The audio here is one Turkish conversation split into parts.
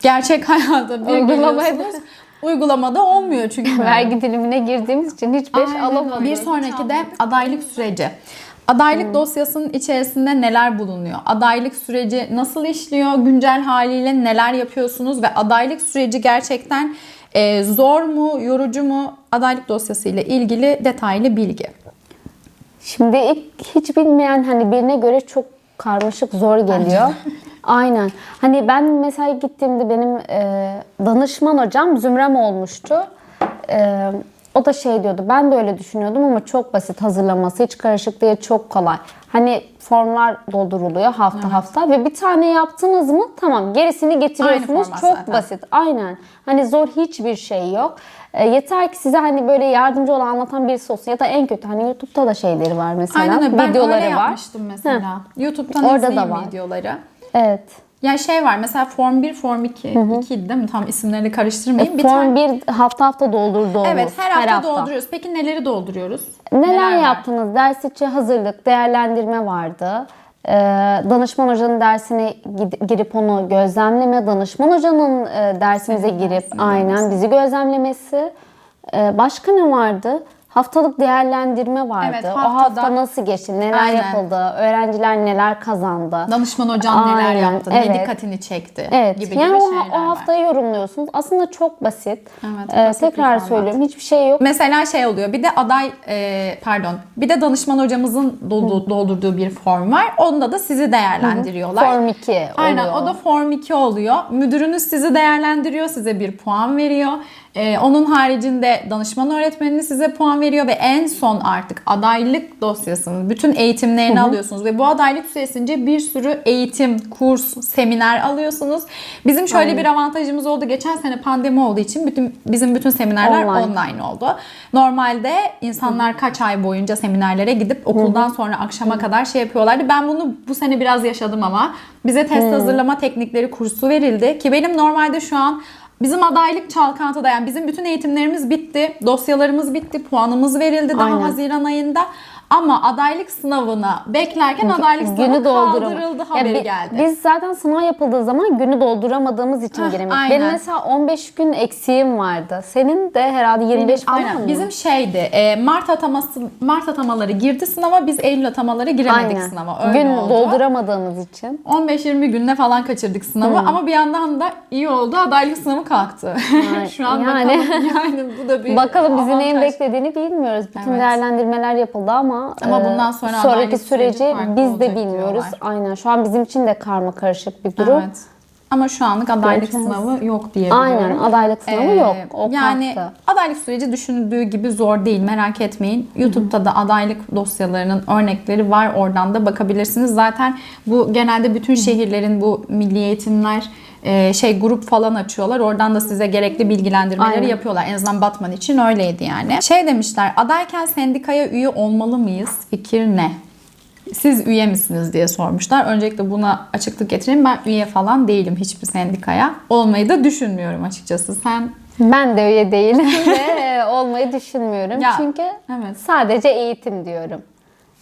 gerçek hayatta bir geliyorsunuz. Uygulamada olmuyor çünkü. Vergi dilimine girdiğimiz için hiç beş Aynen. alamadık. Bir sonraki de adaylık süreci. Adaylık dosyasının içerisinde neler bulunuyor? Adaylık süreci nasıl işliyor? Güncel haliyle neler yapıyorsunuz? Ve adaylık süreci gerçekten e, zor mu, yorucu mu? Adaylık dosyası ile ilgili detaylı bilgi. Şimdi ilk hiç bilmeyen hani birine göre çok karmaşık zor geliyor. Aynen. Hani ben mesela gittiğimde benim e, danışman hocam Zümrem olmuştu. E, o da şey diyordu. Ben de öyle düşünüyordum ama çok basit hazırlaması. Hiç karışık değil, çok kolay. Hani formlar dolduruluyor hafta hafta ve bir tane yaptınız mı tamam gerisini getiriyorsunuz. çok zaten. basit. Aynen. Hani zor hiçbir şey yok. E, yeter ki size hani böyle yardımcı olan anlatan birisi olsun ya da en kötü hani YouTube'da da şeyleri var mesela. Aynen öyle. Ben videoları öyle var. yapmıştım mesela. YouTube'dan Orada da var. videoları. Evet. Ya şey var mesela Form 1, Form 2. 2 değil mi? Tam isimlerini karıştırmayayım. Bir Form tane- bir hafta hafta doldurduğumuz. Evet her hafta, dolduruyoruz. Peki neleri dolduruyoruz? Neler, var? yaptınız? Ders içi hazırlık, değerlendirme vardı. Ee, danışman hocanın dersine girip onu gözlemleme, danışman hocanın e, dersimize girip aynen bizi gözlemlemesi. Ee, başka ne vardı? Haftalık değerlendirme vardı. Evet, o haftada- hafta nasıl geçti, neler Aynen. yapıldı, öğrenciler neler kazandı. Danışman hocam neler Aynen, yaptı, ne evet. dikkatini çekti Evet. gibi yani gibi o, şeyler o var. haftayı yorumluyorsunuz. Aslında çok basit. Evet, Ee, basit tekrar söylüyorum. Hiçbir şey yok. Mesela şey oluyor. Bir de aday e, pardon. Bir de danışman hocamızın doldu- doldurduğu bir form var. Onda da sizi değerlendiriyorlar. Form 2 oluyor. Aynen o da form 2 oluyor. Müdürünüz sizi değerlendiriyor, size bir puan veriyor. Ee, onun haricinde danışman öğretmeniniz size puan veriyor ve en son artık adaylık dosyasının bütün eğitimlerini alıyorsunuz ve bu adaylık süresince bir sürü eğitim, kurs, seminer alıyorsunuz. Bizim şöyle bir avantajımız oldu. Geçen sene pandemi olduğu için bütün bizim bütün seminerler Online. online oldu. Normalde insanlar kaç ay boyunca seminerlere gidip okuldan sonra akşama kadar şey yapıyorlardı. Ben bunu bu sene biraz yaşadım ama bize test hazırlama teknikleri kursu verildi ki benim normalde şu an Bizim adaylık çalkantıda yani bizim bütün eğitimlerimiz bitti, dosyalarımız bitti, puanımız verildi daha Aynen. Haziran ayında. Ama adaylık sınavına beklerken adaylık sınavı günü kaldırıldı Ya haberi geldi. Biz zaten sınav yapıldığı zaman günü dolduramadığımız için Heh, giremedik. aynen. Benim mesela 15 gün eksiğim vardı. Senin de herhalde 25 falan Aynen. mı? Bizim şeydi. e, Mart ataması Mart atamaları girdi sınava. Biz Eylül atamaları giremedik Aynen. sınava. Öyle Gün oldu. dolduramadığımız için. 15-20 günde falan kaçırdık sınavı ama bir yandan da iyi oldu. Adaylık sınavı kalktı. Ay, Şu an yani. bakalım yani bu da bir Bakalım bizi neyin avantaj. beklediğini bilmiyoruz. Bütün Evet. değerlendirmeler yapıldı ama, Ama e, bundan sonra sonraki süreci biz de bilmiyoruz. diyorlar. Aynen. Şu an bizim için de karma karışık bir durum. Evet. Ama şu anlık adaylık Göreceğiz. sınavı yok diye biliyorum. Aynen. Adaylık sınavı Ee, yok. O yani kalktı. adaylık süreci düşünüldüğü gibi zor değil merak etmeyin. YouTube'da da adaylık dosyalarının örnekleri var oradan da bakabilirsiniz. Zaten bu genelde bütün şehirlerin bu milli eğitimler e, şey grup falan açıyorlar. Oradan da size gerekli bilgilendirmeleri Aynen. yapıyorlar. En azından Batman için öyleydi yani. Şey demişler adayken sendikaya üye olmalı mıyız? Fikir ne? Siz üye misiniz diye sormuşlar. Öncelikle buna açıklık getireyim. Ben üye falan değilim hiçbir sendikaya. Olmayı da düşünmüyorum açıkçası. Sen Ben de üye değilim ve olmayı düşünmüyorum. Ya, Çünkü evet. sadece eğitim diyorum.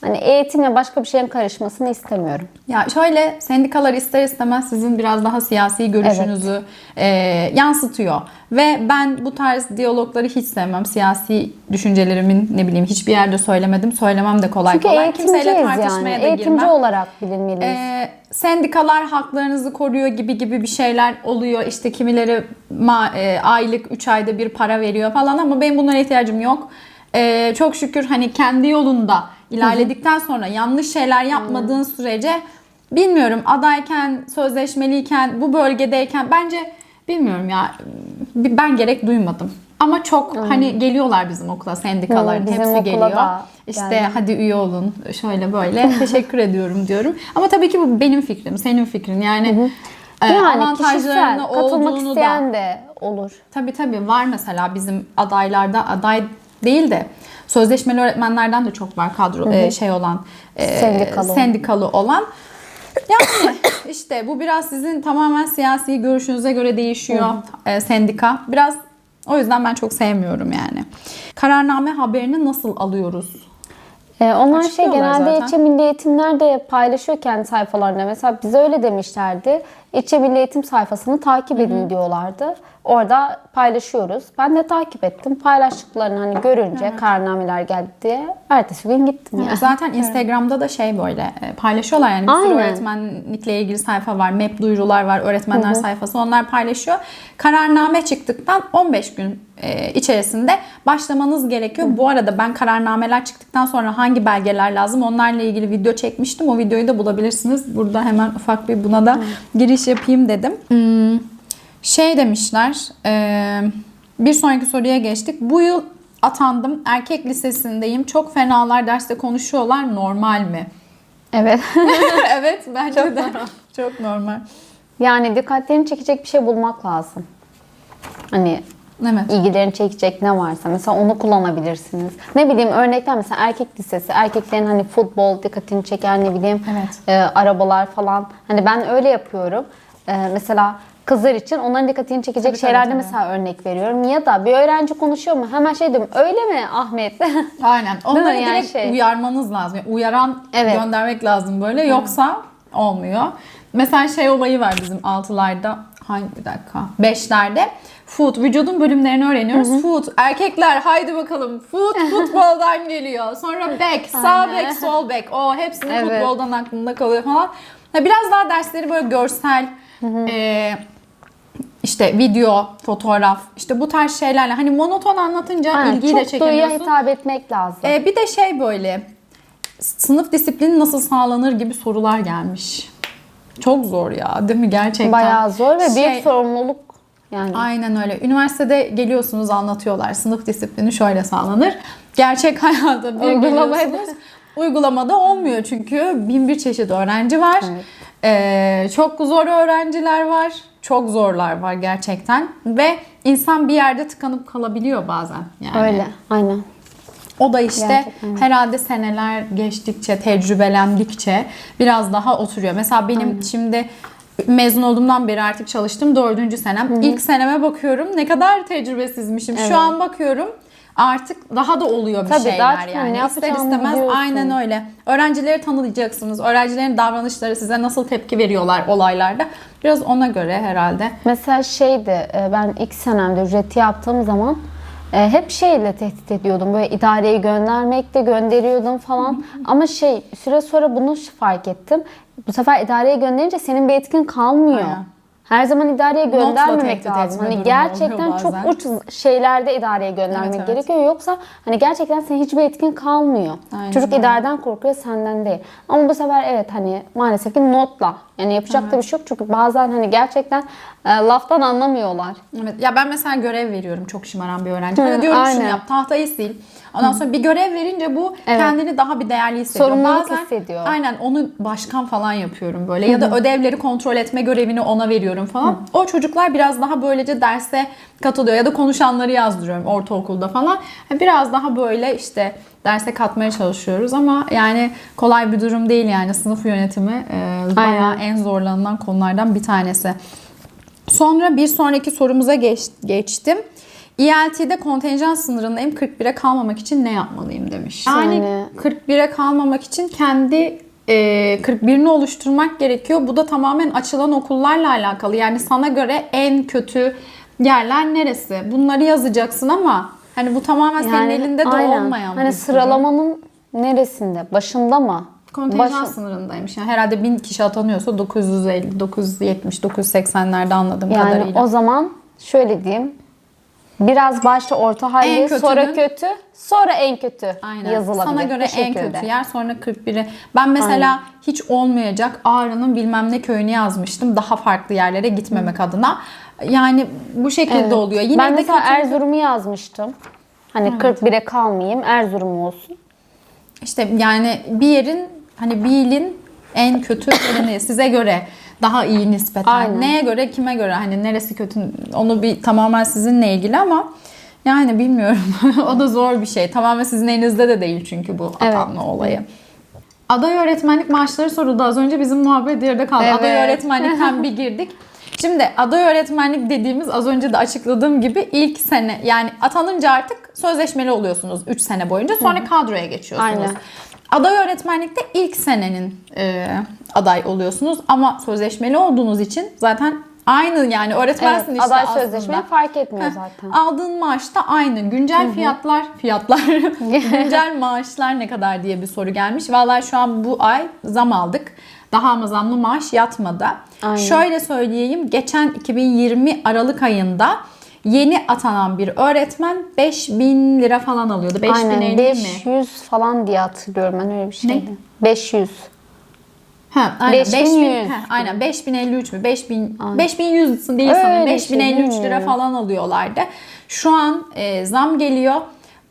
Hani eğitimle başka bir şeyin karışmasını istemiyorum. Ya şöyle sendikalar ister istemez sizin biraz daha siyasi görüşünüzü e, yansıtıyor. Ve ben bu tarz diyalogları hiç sevmem. Siyasi düşüncelerimin ne bileyim hiçbir yerde söylemedim. Söylemem de kolay Çünkü kolay. Kimseyle yani. tartışmaya da Eğitimci girmem. olarak bilinmeliyiz. Ee, sendikalar haklarınızı koruyor gibi gibi bir şeyler oluyor. İşte kimileri ma- e, aylık 3 ayda bir para veriyor falan ama benim bunlara ihtiyacım yok. Ee, çok şükür hani kendi yolunda ilerledikten sonra yanlış şeyler yapmadığın sürece bilmiyorum adayken, sözleşmeliyken, bu bölgedeyken bence bilmiyorum ya ben gerek duymadım. Ama çok hani geliyorlar bizim okula sendikaların Hı, bizim hepsi geliyor. da İşte geldi. hadi üye olun şöyle böyle teşekkür ediyorum diyorum. Ama tabii ki bu benim fikrim, senin fikrin. Yani, e, yani avantajlarını katılmak olduğunu da isteyen de olur. tabii tabii var mesela bizim adaylarda aday değil de sözleşmeli öğretmenlerden de çok var kadro e, şey olan e, Sendikalı. sendikalı olan. Yani işte bu biraz sizin tamamen siyasi görüşünüze göre değişiyor e, sendika. Biraz o yüzden ben çok sevmiyorum yani. Kararname haberini nasıl alıyoruz? Ee, onlar şey genelde zaten. ilçe milli eğitimler de paylaşıyor kendi sayfalarında. Mesela bize öyle demişlerdi. İlçe Milli Eğitim sayfasını takip edin diyorlardı. Orada paylaşıyoruz. Ben de takip ettim. Paylaştıklarını hani görünce kararnameler geldi diye ertesi gün gittim yani. Zaten Instagram'da da şey böyle e, paylaşıyorlar yani bir sürü Aynen. öğretmenlikle ilgili sayfa var. Map duyurular var. Öğretmenler sayfası. Onlar paylaşıyor. Kararname çıktıktan 15 gün içerisinde başlamanız gerekiyor. Bu arada ben kararnameler çıktıktan sonra hangi belgeler lazım onlarla ilgili video çekmiştim. O videoyu da bulabilirsiniz. Burada hemen ufak bir buna da giriş yapayım dedim. Hmm, şey demişler. e, bir sonraki soruya geçtik. Bu yıl atandım. Erkek lisesindeyim. Çok fenalar derste konuşuyorlar. Normal mi? Evet. evet bence de. Çok normal. yani dikkatlerini çekecek bir şey bulmak lazım. Hani Evet. ilgilerini çekecek ne varsa mesela onu kullanabilirsiniz. Ne bileyim örnekler mesela erkek lisesi, erkeklerin hani futbol dikkatini çeken ne bileyim Evet. e, arabalar falan. Hani ben öyle yapıyorum. E, mesela kızlar için onların dikkatini çekecek Tabii, şeylerde tabii, mesela örnek veriyorum. Ya da bir öğrenci konuşuyor mu? Hemen şey diyorum. Öyle mi Ahmet? Aynen. Onları Yani direkt şey- uyarmanız lazım. Yani uyaran Evet. göndermek lazım böyle. Yoksa olmuyor. Mesela şey olayı var bizim altılarda. Hangi bir dakika? Beşlerde. Food. Vücudun bölümlerini öğreniyoruz. Food. Erkekler haydi bakalım. Food futboldan geliyor. Sonra back. Sağ back, sol back. O hepsinin Evet. futboldan aklında kalıyor falan. Ya Biraz daha dersleri böyle görsel, e, işte video, fotoğraf, işte bu tarz şeylerle hani monoton anlatınca Aynen, ilgiyi de çok çekemiyorsun. hitap etmek lazım. Ee, bir de şey böyle sınıf disiplini nasıl sağlanır gibi sorular gelmiş. Çok zor ya değil mi gerçekten? Bayağı zor ve büyük Şey- sorumluluk yani. Aynen öyle. Üniversitede geliyorsunuz anlatıyorlar. Sınıf disiplini şöyle sağlanır. Gerçek hayata bir geliyorsunuz. Uygulamada olmuyor çünkü bin bir çeşit öğrenci var. Evet. Ee, çok zor öğrenciler var. Çok zorlar var gerçekten. Ve insan bir yerde tıkanıp kalabiliyor bazen. Yani. Öyle. Aynen. O da işte Gerçekten. herhalde seneler geçtikçe, tecrübelendikçe biraz daha oturuyor. Mesela benim şimdi mezun olduğumdan beri artık çalıştım. Dördüncü senem. İlk seneme bakıyorum ne kadar tecrübesizmişim. Evet. Şu an bakıyorum artık daha da oluyor bir Tabii, şeyler daha yani. ne İster istemez biliyorsun. aynen öyle. Öğrencileri tanıyacaksınız. Öğrencilerin davranışları size nasıl tepki veriyorlar olaylarda. Biraz ona göre herhalde. Mesela şeydi e, ben ilk senemde ücreti yaptığım zaman e, hep şeyle tehdit ediyordum. Böyle idareye göndermek de gönderiyordum falan. Ama şey süre sonra bunu fark ettim. Bu sefer idareye gönderince senin bir etkin kalmıyor. Aynen. Her zaman idareye göndermemek lazım. Hani gerçekten çok uç şeylerde idareye göndermek Evet, evet. gerekiyor. Yoksa hani gerçekten senin hiçbir etkin kalmıyor. Aynen Çocuk öyle. idareden korkuyor senden değil. Ama bu sefer evet hani maalesef ki notla. Yani yapacak da bir şey yok. Çünkü bazen hani gerçekten e, laftan anlamıyorlar. Evet. Ya ben mesela görev veriyorum çok şımaran bir öğrenci. Hani diyorum şunu aynen. yap, tahtayı sil. Ondan sonra bir görev verince bu Evet. kendini daha bir değerli hissediyor. Sorumluluk hissediyor. Aynen onu başkan falan yapıyorum böyle. Ya da ödevleri kontrol etme görevini ona veriyorum falan. O çocuklar biraz daha böylece derse katılıyor. Ya da konuşanları yazdırıyorum ortaokulda falan. Biraz daha böyle işte derse katmaya çalışıyoruz ama yani kolay bir durum değil yani sınıf yönetimi e, bayağı Aynen. en zorlanılan konulardan bir tanesi. Sonra bir sonraki sorumuza geç- geçtim. ELT'de kontenjan sınırındayım. 41'e kalmamak için ne yapmalıyım demiş. Yani, Yani- 41'e kalmamak için kendi e, 41'ini oluşturmak gerekiyor. Bu da tamamen açılan okullarla alakalı. Yani sana göre en kötü yerler neresi? Bunları yazacaksın ama hani bu tamamen senin elinde de aynen. olmayan Hani sıralamanın neresinde? Başında mı? Kontenjan Başı- sınırındaymış. Yani herhalde 1000 kişi atanıyorsa 950, 970, 980'lerde anladığım Yani kadarıyla. o zaman şöyle diyeyim. Biraz başta orta halli, kötünün- sonra kötü, sonra en kötü Aynen. yazılabilir. Sana göre Bu en şekilde. kötü yer sonra 41'i. Ben mesela hiç olmayacak Ağrı'nın bilmem ne köyünü yazmıştım. Daha farklı yerlere gitmemek adına. Yani bu şekilde Evet. oluyor. Yine ben de mesela kötü- Erzurum'u yazmıştım. Hani 41'e kalmayayım, Erzurum olsun. İşte yani bir yerin hani bir ilin en kötü yerini size göre daha iyi nispeten. Aynen. Neye göre kime göre hani neresi kötü onu bir tamamen sizinle ilgili ama yani bilmiyorum. o da zor bir şey. Tamamen sizin elinizde de değil çünkü bu Evet. atanma olayı. Aday öğretmenlik maaşları soruldu. Az önce bizim muhabbet yarıda kaldı. Aday Evet. öğretmenlikten bir girdik. Şimdi aday öğretmenlik dediğimiz az önce de açıkladığım gibi ilk sene yani atanınca artık sözleşmeli oluyorsunuz 3 sene boyunca. Sonra kadroya geçiyorsunuz. Aynen. Aday öğretmenlikte ilk senenin e, aday oluyorsunuz ama sözleşmeli olduğunuz için zaten aynı yani öğretmensin Evet, işte aday aslında. sözleşme fark etmiyor zaten. Aldığın maaş da aynı. Güncel fiyatlar, fiyatlar, güncel maaşlar ne kadar diye bir soru gelmiş. Vallahi şu an bu ay zam aldık. Daha ama zamlı maaş yatmadı. Aynen. Şöyle söyleyeyim. Geçen 2020 Aralık ayında yeni atanan bir öğretmen 5000 lira falan alıyordu. 5050 Aynen mi? 500 falan diye hatırlıyorum ben öyle bir şeydi. 500. Ha, aynen 5100. 5000 he, aynen 5053 mü? 5000 5100 değil sanırım. bir şey, 5053 lira falan alıyorlardı. Şu an e, zam geliyor.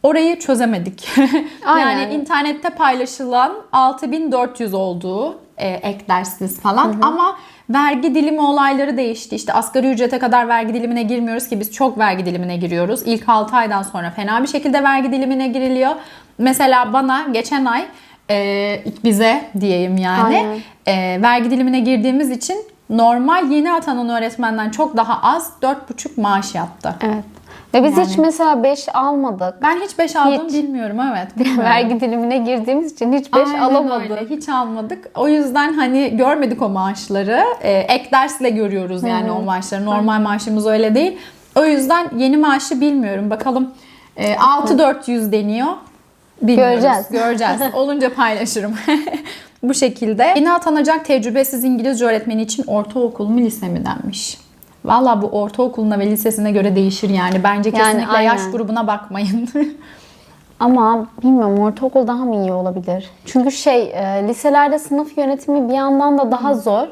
Orayı çözemedik. Aynen. yani internette paylaşılan 6400 olduğu e, ek derssiz falan ama vergi dilimi olayları değişti. İşte asgari ücrete kadar vergi dilimine girmiyoruz ki biz çok vergi dilimine giriyoruz. İlk 6 aydan sonra fena bir şekilde vergi dilimine giriliyor. Mesela bana geçen ay e, bize diyeyim yani Aynen. e, vergi dilimine girdiğimiz için normal yeni atanan öğretmenden çok daha az 4,5 maaş yattı. Evet. Ve biz hiç Yani. mesela 5 almadık. Ben hiç 5 aldım Hiç. bilmiyorum evet. bilmiyorum. Vergi dilimine girdiğimiz için hiç 5 Aynen alamadık. öyle. Hiç almadık. O yüzden hani görmedik o maaşları. Ee, ek dersle görüyoruz yani o maaşları. Normal maaşımız öyle değil. O yüzden yeni maaşı bilmiyorum. Bakalım e, 6400 deniyor. Bilmiyoruz. Göreceğiz. Göreceğiz. Olunca paylaşırım. Bu şekilde. Yeni atanacak tecrübesiz İngilizce öğretmeni için ortaokul mu lise mi denmiş. Valla bu ortaokuluna ve lisesine göre değişir yani. Bence Yani kesinlikle yaş aynen. grubuna bakmayın. Ama bilmiyorum ortaokul daha mı iyi olabilir? Çünkü şey e, liselerde sınıf yönetimi bir yandan da daha zor.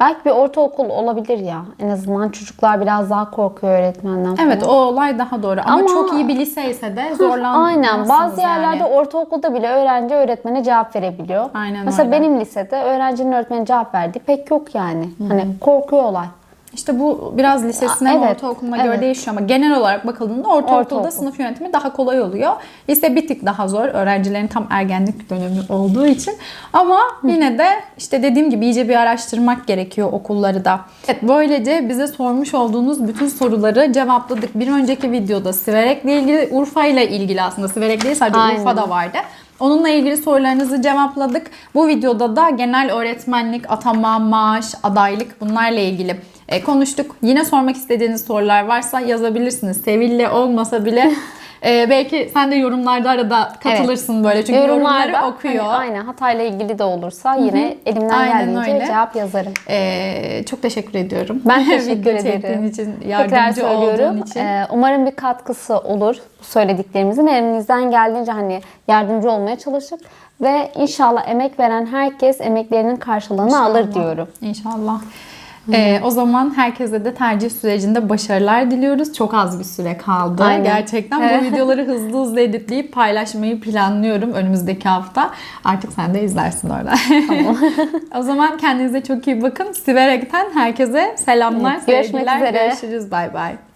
Belki bir ortaokul olabilir ya. En azından çocuklar biraz daha korkuyor öğretmenden falan. Evet o olay daha doğru ama, Ama- çok iyi bir lise ise de zorlanmazsınız Aynen. Bazı yerlerde yani. ortaokulda bile öğrenci öğretmene cevap verebiliyor. Aynen Mesela öyle. benim lisede öğrencinin öğretmene cevap verdiği pek yok yani. Hani korkuyorlar. İşte bu biraz lisesine evet, ortaokuluna göre evet. değişiyor ama genel olarak bakıldığında ortaokulda Ortaokul. sınıf yönetimi daha kolay oluyor. Lise bir tık daha zor. Öğrencilerin tam ergenlik dönemi olduğu için. Ama yine de işte dediğim gibi iyice bir araştırmak gerekiyor okulları da. Evet böylece bize sormuş olduğunuz bütün soruları cevapladık. Bir önceki videoda Siverek'le ilgili Urfa ile ilgili aslında Siverek değil sadece Aynen. Urfa'da vardı. Onunla ilgili sorularınızı cevapladık. Bu videoda da genel öğretmenlik, atama, maaş, adaylık bunlarla ilgili e, konuştuk. Yine sormak istediğiniz sorular varsa yazabilirsiniz. Sevil'le olmasa bile e, belki sen de yorumlarda arada katılırsın böyle. Çünkü yorumları okuyor. hani aynen hatayla ilgili de olursa yine elimden Aynen geldiğince öyle. cevap yazarım. E, çok teşekkür ediyorum. Ben teşekkür ederim. için, Tekrar yardımcı olduğun söylüyorum. için. Ee, umarım bir katkısı olur bu söylediklerimizin. Elimizden geldiğince hani yardımcı olmaya çalışıp ve inşallah emek veren herkes emeklerinin karşılığını alır diyorum. İnşallah. Ee, o zaman herkese de tercih sürecinde başarılar diliyoruz. Çok az bir süre kaldı. Aynen. Gerçekten bu videoları hızlı hızlı editleyip paylaşmayı planlıyorum önümüzdeki hafta. Artık sen de izlersin orada. o zaman kendinize çok iyi bakın. Siverek'ten herkese selamlar, Evet, görüşmek sevgiler. üzere. Görüşürüz. Bay bay.